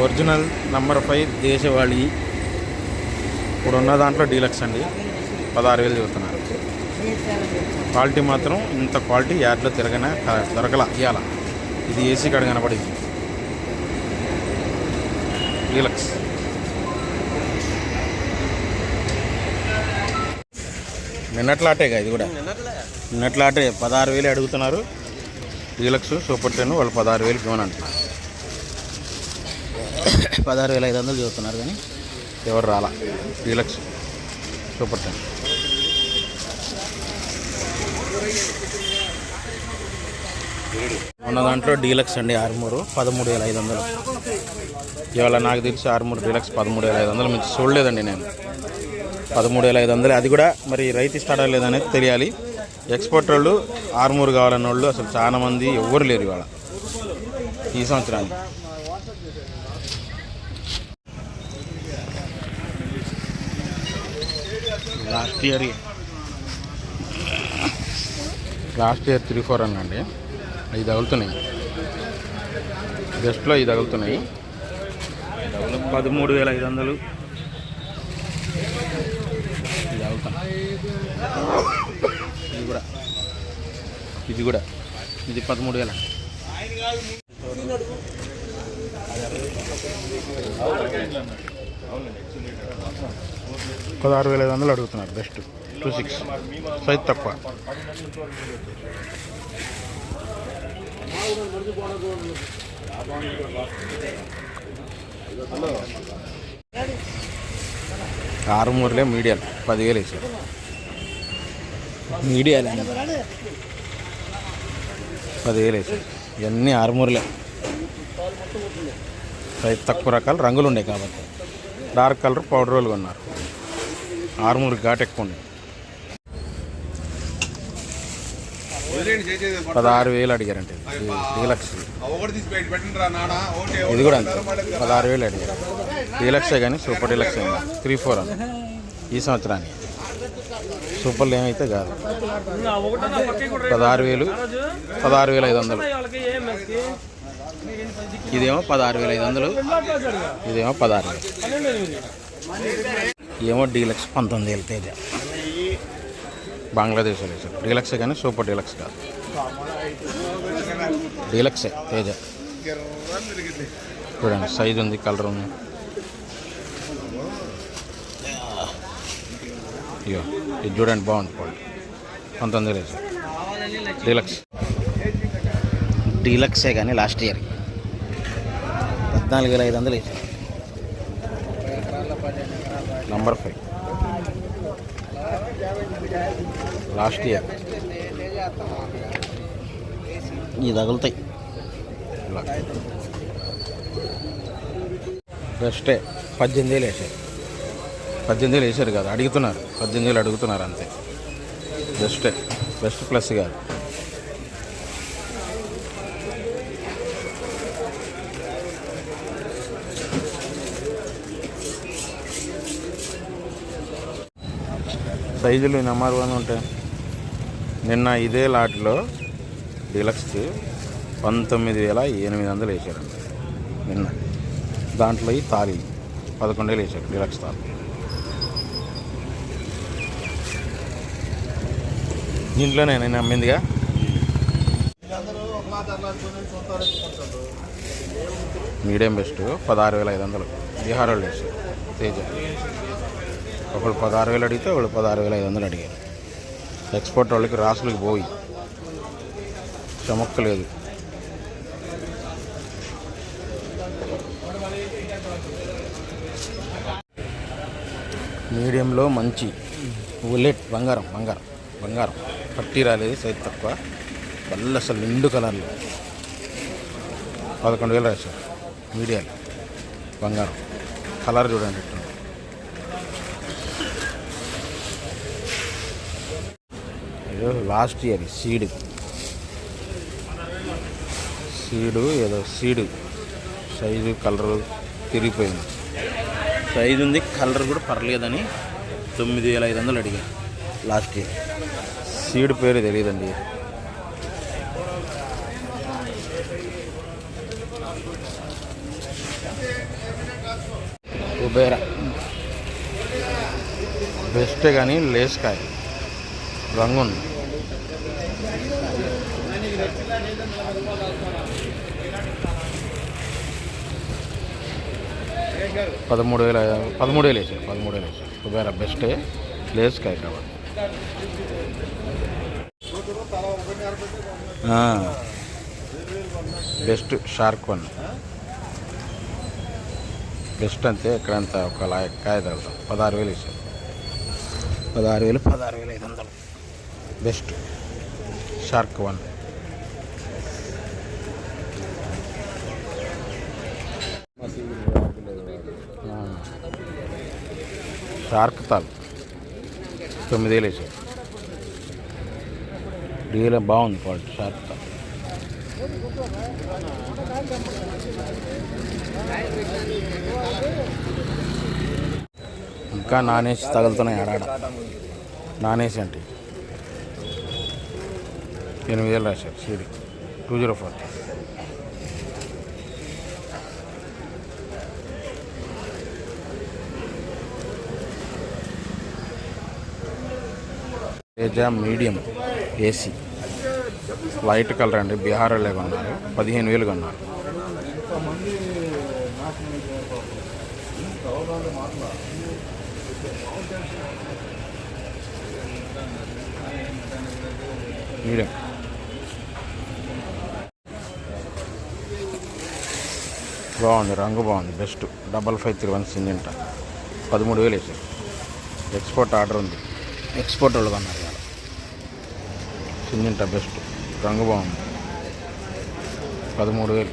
Original number five దేశవాళీ. ఇప్పుడు ఉన్న దాంట్లో డీలక్స్ అండి. పదహారు వేలు చెబుతున్నారు. క్వాలిటీ మాత్రం ఇంత క్వాలిటీ యాడ్లో తిరగనే దొరకల ఇవాళ ఇది ఏసీ కాడ కనపడింది. డీలక్స్. నిన్నట్లాటేగా ఇది కూడా. నిన్నట్లాటే పదహారు వేలు అడుగుతున్నారు. డీలక్స్ సూపర్ టెన్ వాళ్ళు పదహారు వేలు ఇవ్వనంటున్నారు. పదహారు వేల ఐదు వందలు చదువుతున్నారు కానీ ఎవరు రాలా? డీలక్స్. Super ten. ఉన్న దాంట్లో డీలక్స్ అండి ఆరుమూరు పదమూడు వేల ఐదు వందలు. ఇవాళ నాకు తెలిసి ఆరుమూరు డీలక్స్ పదమూడు వేల ఐదు వందలు. మించి చూడలేదండి నేను. పదమూడు వేల ఐదు వందలు. అది కూడా మరి రైతు ఇస్తాడా లేదనేది తెలియాలి. ఎక్స్పోర్ట్ వాళ్ళు ఆరుమూరు కావాలన్న వాళ్ళు అసలు చాలామంది ఎవ్వరు లేరు ఇవాళ. ఈ సంవత్సరానికి. Last year last year three four అనండి అవి తగులుతున్నాయి. జస్ట్లో అవి తగులుతున్నాయి. పదమూడు వేల ఐదు వందలు. ఇది కూడా. ఇది కూడా. ఇది పదమూడు వేల. పదహారు వేల ఐదు వందలు అడుగుతున్నారు బెస్ట్ టూ సిక్స్ సైజ్ తక్కువ. ఆరుమూరులే మీడియాలు పదివేలు వేసారు. మీడియాలు. పదివేలు వేసారు. ఇవన్నీ ఆరుమూరులే. సైజ్ తక్కువ రకాలు రంగులు ఉన్నాయి కాబట్టి. డార్క్ కలర్ పౌడర్ రోలు కొన్నారు ఆరుమూరు ఘాట్ ఎక్కువ ఉంది పదహారు వేలు అడిగారంటే డీలక్స్. ఇది కూడా అంతే. పదహారు వేలు అడిగారు. డీలక్సే కానీ సూపర్ డీలక్స్ త్రీ ఫోర్ అని ఈ సంవత్సరానికి. సూపర్లు ఏమైతే కాదు. పదహారు వేలు పదహారు వేల ఐదు వందలు. ఇదేమో పదహారు వేల ఐదు వందలు. ఇదేమో పదహారు వేలు. ఏమో డీలక్స్ పంతొమ్మిది వేలు తేజ. బంగ్లాదేశ్ వాళ్ళు డీలక్సే కానీ సూపర్ డీలక్స్ కాదు. డీలక్సే తేజ. చూడండి సైజ్ ఉంది కలర్ ఉంది. అయ్యో ఇది చూడండి బాగుంది క్వాలిటీ పంతొమ్మిది వేలు డీలక్స్. డీలక్సే కానీ లాస్ట్ ఇయర్ పద్నాలుగు వేల ఐదు వందలు నంబర్ ఫైవ్ లాస్ట్ ఇయర్ ఇవి తగులుతాయి. ఇలా బెస్టే పద్దెనిమిది వేలు వేసారు. పద్దెనిమిది వేలు వేసారు కదా అడుగుతున్నారు. పద్దెనిమిది వేలు అడుగుతున్నారు అంతే. బెస్టే బెస్ట్ ప్లస్ కాదు. సైజులు నెంబర్ వన్ ఉంటాయి. నిన్న ఇదే లాట్లో డీలక్స్ పంతొమ్మిది వేల ఎనిమిది వందలు వేసారండి నిన్న. దాంట్లో ఈ తాళి పదకొండు వేలు వేసారు డీలక్స్ తాళి. దీంట్లోనే నేను అమ్మిందిగా మీడియం బెస్ట్ పదహారు వేల ఐదు వందలు. బీహార్ వాళ్ళు వేసారు తేజ. ఒకళ్ళు పదహారు వేలు అడిగితే ఒకళ్ళు పదహారు వేల ఐదు వందలు అడిగారు. ఎక్స్పోర్ట్ వాళ్ళకి రాసులకి పోయి. చమక్కలేదు మీడియంలో మంచి బుల్లెట్ బంగారం బంగారం బంగారం. పట్టి రాలేదు సైజ్ తక్కువ. వల్ల అసలు నిండు కలర్లు. పదకొండు వేలు రాశారు. మీడియాలు. బంగారం. కలర్ చూడండి ఎట్లుంది. ఏదో లాస్ట్ ఇయర్ సీడ్ సీడు ఏదో సీడు సైజు కలరు తిరిగిపోయింది. సైజు ఉంది కలర్ కూడా పర్లేదని తొమ్మిది వేల ఐదు వందలు అడిగాను లాస్ట్ ఇయర్ సీడ్ పేరు తెలియదండి. కుబేర బెస్ట్ కానీ లేస్ కాయ. రంగు ఉంది పదమూడు వేల పదమూడు వేలు వేసారు పదమూడు వేలు వేసారు కుబేర బెస్టే ప్లేస్ కాయ బెస్ట్ షార్క్ వన్ బెస్ట్ అంతే ఎక్కడంతా ఒక లా కాయ తగ్గుతాం పదహారు వేలు ఇచ్చారు పదహారు వేలు పదహారు వేలు ఐదు వందలు. బెస్ట్ షార్క్ వన్ షార్క్ తాల్. తొమ్మిది వేలు వేసారు బాగుంది క్వాలిటీ షార్క్ తాల్. ఇంకా నాన్ తగులుతున్నాయి ఆడాడ. నానేసి అంటే. ఎనిమిది వేలు రాశారు CD. Two zero four. Teja medium AC. Light colour అండి. బీహార్ వాళ్ళే కొన్నారు. పదిహేను వేలు కొన్నారు. మీడియం. బాగుంది. రంగు బాగుంది. Best. Double five three one Syngenta. పదమూడు వేలు వేసారు. ఎక్స్పోర్ట్ ఆర్డర్ ఉంది. ఎక్స్పోర్ట్ వాళ్ళు కొన్నారు. Syngenta best. రంగు బాగుంది పదమూడు వేలు.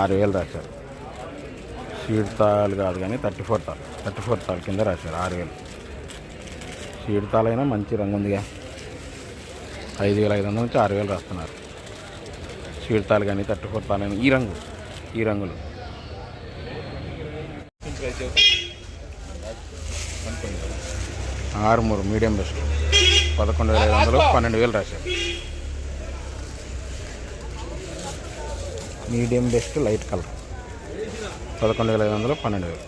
ఆరు వేలు రాశారు. సీడ్ తాలు కాదు కానీ థర్టీ ఫోర్ తాల్ థర్టీ ఫోర్ తాల్ కింద రాశారు ఆరు వేలు. సీడ్ తాలైనా మంచి రంగు ఉందిగా. ఐదు వేల ఐదు వందల నుంచి ఆరు వేలు రాస్తున్నారు. సీడ్ తాలు కానీ థర్టీ ఫోర్ తాలైనా ఈ రంగు ఈ రంగులు. ఆరుమూరు మీడియం బెస్ట్ పదకొండు వేల ఐదు వందలు పన్నెండు వేలు రాశారు. Medium best light colour. పదకొండు వేల ఐదు వందలు పన్నెండు వేలు.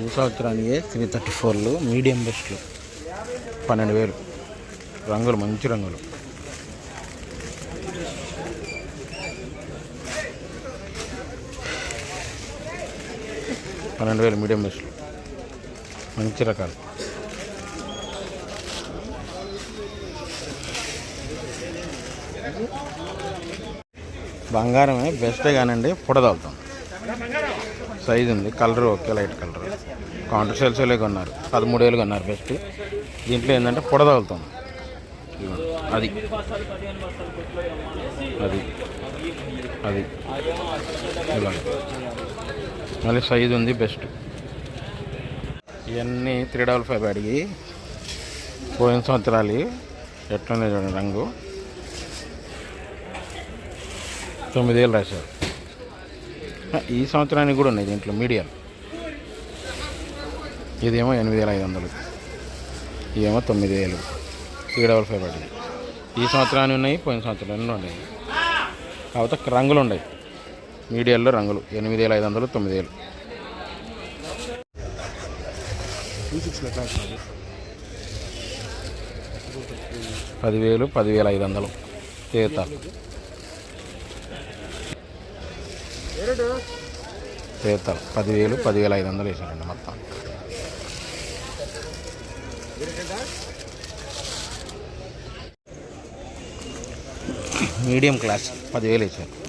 ఈ సంవత్సరానికి త్రీ థర్టీ ఫోర్లు మీడియం బెస్ట్లు పన్నెండు వేలు. రంగులు మంచి రంగులు. పన్నెండు వేలు మీడియం బెస్ట్లు మంచి రకాలు. బంగారమే బెస్టే కానండి పుడదవుతాం సైజ్ ఉంది. Colour okay light colour counter sales కొన్నారు. పదమూడు వేలు కొన్నారు బెస్ట్ దీంట్లో ఏంటంటే పుడదవుతాం అది. అది. అది. ఇలా మళ్ళీ సైజ్ ఉంది బెస్ట్ ఇవన్నీ త్రీ డబల్ ఫైవ్ అడిగి పోయిన సంవత్సరాలు ఎట్లనే చూడండి రంగు. తొమ్మిది రాశారు. ఈ సంవత్సరానికి కూడా ఉన్నాయి దీంట్లో మీడియం ఇదేమో ఎనిమిది వేల ఐదు వందలు ఇదేమో తొమ్మిది వేలు త్రీ డబల్ ఫైవ్ పడింది ఈ సంవత్సరాన్ని ఉన్నాయి పోయిన సంవత్సరాన్ని ఉన్నాయి. కాకపోతే రంగులు ఉన్నాయి. మీడియాల్లో రంగులు. ఎనిమిది వేల ఐదు వందలు తొమ్మిది వేలు పదివేలు పదివేల ఐదు వందలు తీతాలు తీతాలు పదివేలు పదివేల ఐదు వందలు వేసారండి మొత్తం. మీడియం క్లాస్ పదివేలు వేసారు.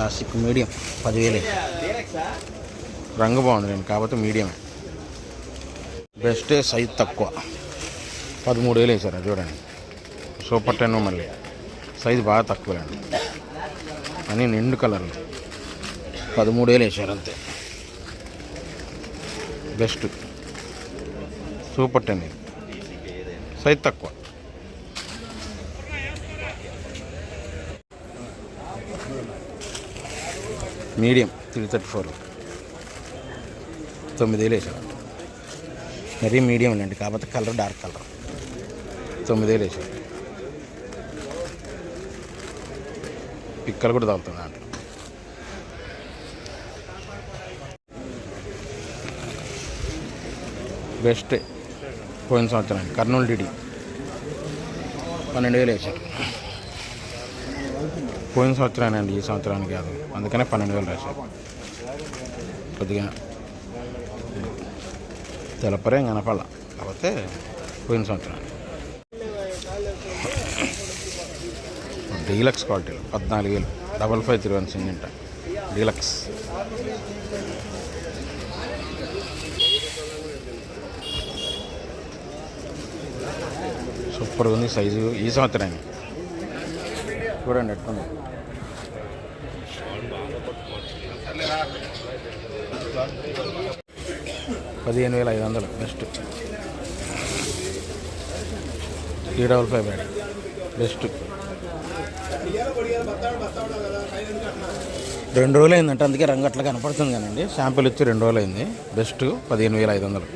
క్లాసిక్ మీడియం పదివేలు. రంగు బాగుంది నేను కాకపోతే మీడియమే బెస్టే సైజ్ తక్కువ. పదమూడు వేలు వేసారు అది చూడండి. సూపర్ టెన్ మళ్ళీ. సైజు బాగా తక్కువలేండి అని నిండు కలర్లు. పదమూడు వేలు వేసారు అంతే. బెస్ట్ సూపర్ టెన్ ఇది. సైజ్ తక్కువ. Medium three thirty four. తొమ్మిది వేలు వేసాడు మరీ మీడియం అండి కాకపోతే కలర్ డార్క్ కలర్. తొమ్మిది వేలు వేసాడు పిక్కలు కూడా తగులుతుంది దాంట్లో. బెస్ట్ పోయిన సంవత్సరానికి కర్నూలు డిడి. పన్నెండు వేలు వేసాడు పోయిన సంవత్సరానండి ఈ సంవత్సరానికి కాదు. అందుకనే పన్నెండు వేలు రాశారు. కొద్దిగా తెలపరేం కనపడ కాకపోతే పోయిన సంవత్సరానికి డీలక్స్ క్వాలిటీలు పద్నాలుగు వేలు. Double five three one Syngenta. Deluxe. సూపర్గా ఉంది సైజు ఈ సంవత్సరానికి చూడండి ఎట్లుంది. పదిహేను వేల ఐదు వందలు best three double five bad best రెండు రోజులు అయిందంటే అందుకే రంగు అట్లా కనపడుతుంది కానండి. శాంపిల్ ఇచ్చి రెండు రోజులు అయింది బెస్ట్ పదిహేను వేల ఐదు వందలు.